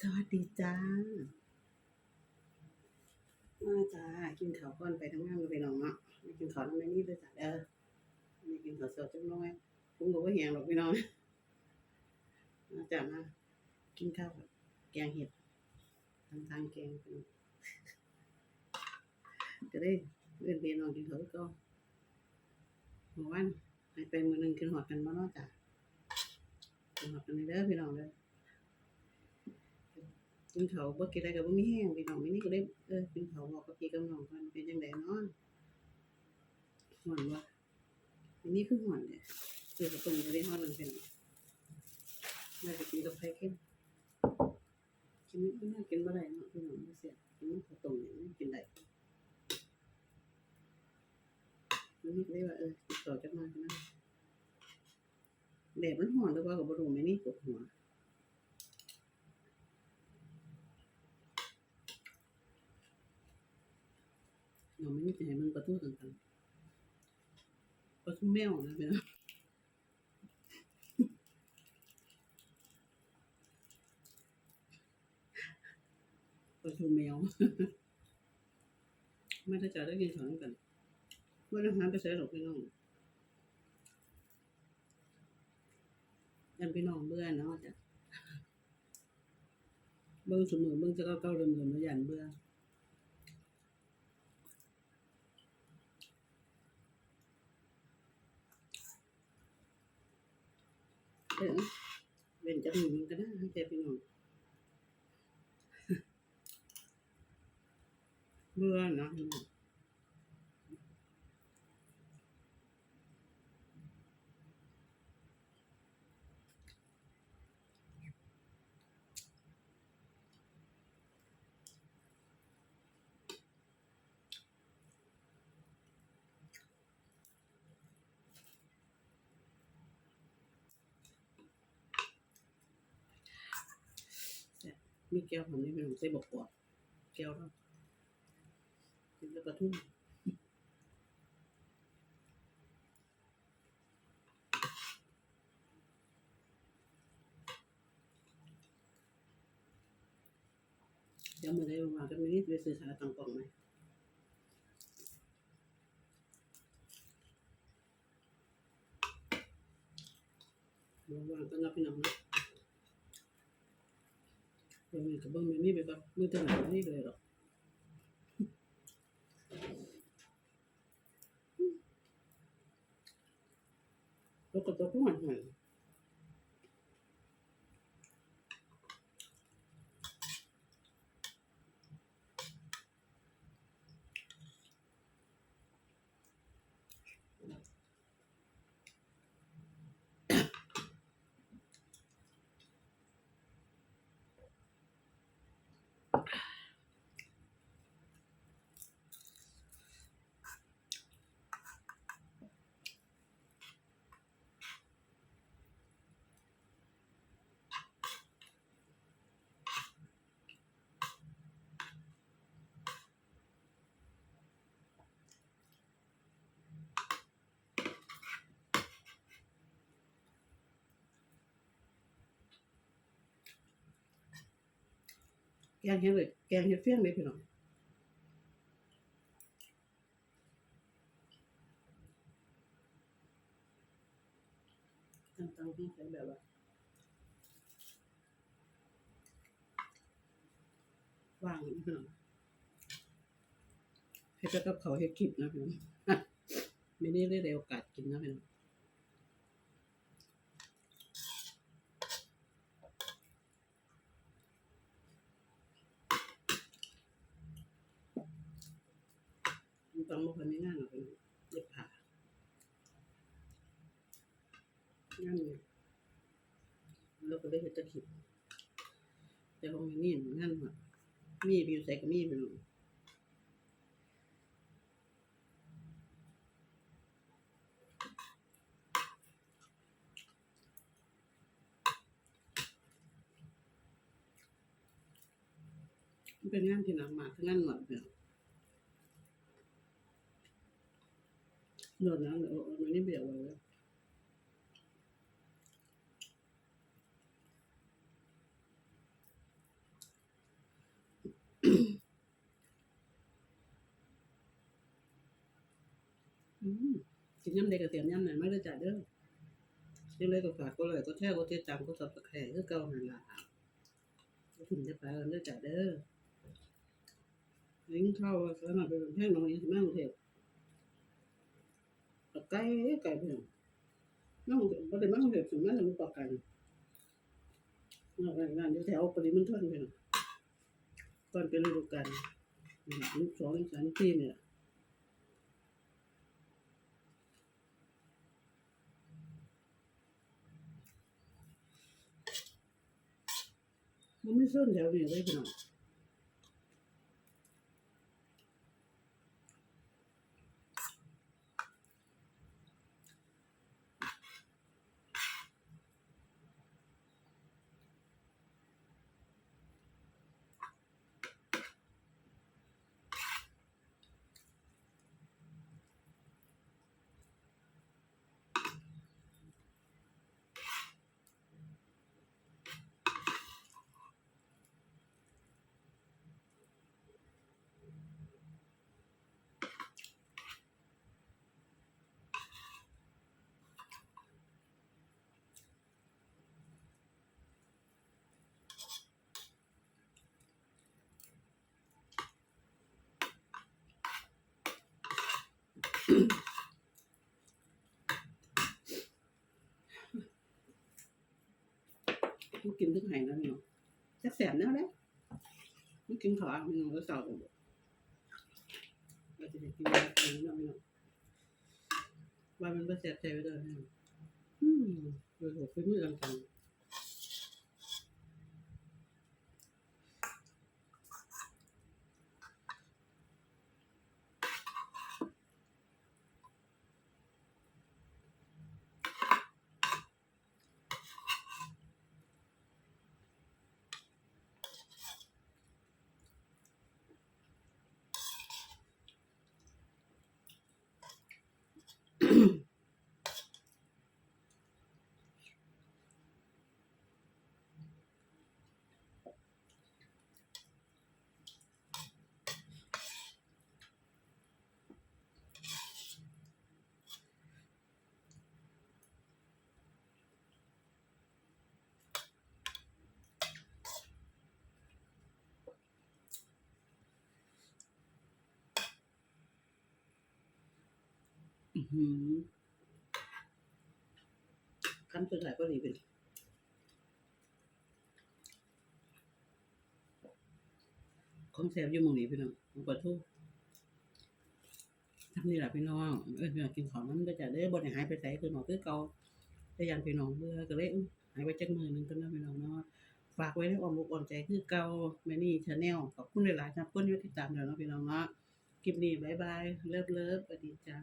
สวัสดีจ้า มาจ้า กินข้าวก่อนไปทำงานไปนองเนาะไม่กินข้าวน้ำแม่นี่เลยจ้ะเด้อไม่กินข้าวสาจังน้อยผมก็ว่าแหงหรอกพี่น้องมาจ้ามากินข้าวแกงเห็ดทางทางแกงพี่น้องจะได้เอื้อนพี่น้องกินข้าวก็เมื่อวันให้ไปมือหนึ่งกินหอดกันบ่เนาะจ้ะกินหอดกันเด้อพี่น้องเด้อ กินเขาบ่กินอะไรก็บ่มีแห้งพี่น้องมินี่ก็เลยเออกินเขาบอกกับพี่กับน้องก่อนเป็นจังไดเนาะหอนบ่มินี่คือหอนเด้เดี๋ยวก็ตรงจะได้หอนนึงเป็นน่าจะกินกับไข่เค็มกินไม่น่ากินบ่ได้เนาะพี่น้องบ่เสียกินข้าวต้มเนี่ยมันกินได้มินี่ก็เลยว่าเออติดต่อจักหน่อยกันนะแดดมันหอนหรือว่าก็บ่รู้แม่นี่ปวดหัว เราไม่มีให้มึงประตูต่างๆประตูแมวนะเป็นประตูแมวไม่ได้จะได้กินสอนกันเมื่อทหารไปใช้หรอกพี่น้องยันพี่น้องเบื่อเนาะจ้ะเบิ่งสมอเบิ่งจะเก้าเก้าเริ่มเริ่มแล้วยันเบื่อ เออเป็นจมูกมันก็ได้แต่พี่น้องเบื่อเนาะพี่น้อง มีแก้วผมนี่พี่น้องใส่บกกว่าแก้วแล้วกินแล้วกระทุ่มเดี๋ยวมาได้มากันนี้ไปซื้อสาตังกล่องไหมว่างกันนะพี่น้องนะ บิ่งนี่กับเบิ่งอยู่นี่ไปก่อนมือจะไหนนี่เลยหรอกแล้วก็ตัวผู้หันหัน แกงเห็ดเลยแกงเห็ดเฟี้ยงเลยพี่น้องตั้งเตาให้ใส่แบบว่าว่างพี่น้องเฮ็ดกับเขาวเฮ็ดคลิปนะพี่น้องไม่ได้ได้โอกาสกินนะพี่น้อง ต้องมาคนไม่ง่ายหรอกเป็นเย็บผ้างานเนี่ยเราก็ได้เห็นตะขิบแต่ของมีนี่งานหัดมีบิวใส่ก็มีไปหน่อยเป็นงานที่หนักมากคืองานหนวดเนี่ย Normal, man är beroende. กินย่ำได้กกับเสียมย่ำไหน่อยไม่ได้จัดเด้อซื้อเลยกับฝากก็เลยก็แช่ก็เทตามก็สับตะแคงก็เกาหันหลังถึงจะไปกันได้จัดเด้อยิ่งเข้าสมัครเป็นแท่งน้องนี้สิแม่งเทป ไก่ไก่เพิ่นน้องบ่ได้มากรุงเทพสิมาทำประกันนอกจากนั้นอยู่แถวปริมณฑลเพิ่นก่อนเป็นฤดูกาลลูกสองสามสี่เนี่ล่ะมันไม่ส้นแถวนี้เลยพี่น้อง กินทุกแห่งแล้วพี่น้องจะแสบแน่เลยมันกินขาพี่น้องก็เศร้าเลยเราจะได้กินอะไรพี่น้องพี่น้องว่ามันก็แสบใจไปเลยพี่น้องอืมโดยหัวไปมือกันกัน อือหือ คำสุดท้ายก็ดีเป็นของแซ่บอยู่มองนี้พี่น้องผมขอโทษทำนี่แหละพี่น้องเออพี่น้องกินของมันก็จะได้บนหายไปใส่คือหมอคือเก่าแต่ยันพี่น้องเบื่อก็เลยหายไปจักมือหนึงก็นะพี่น้องเนาะฝากไว้ในอ้อมอกอ้อมใจคือเก่าแม่นี่ชาแนลขอบคุณหลายๆครับคนที่ติดตามแล้วเนาะพี่น้องเนาะคลิปนี้บายบายเลิฟเลิฟสวัสดีจ้า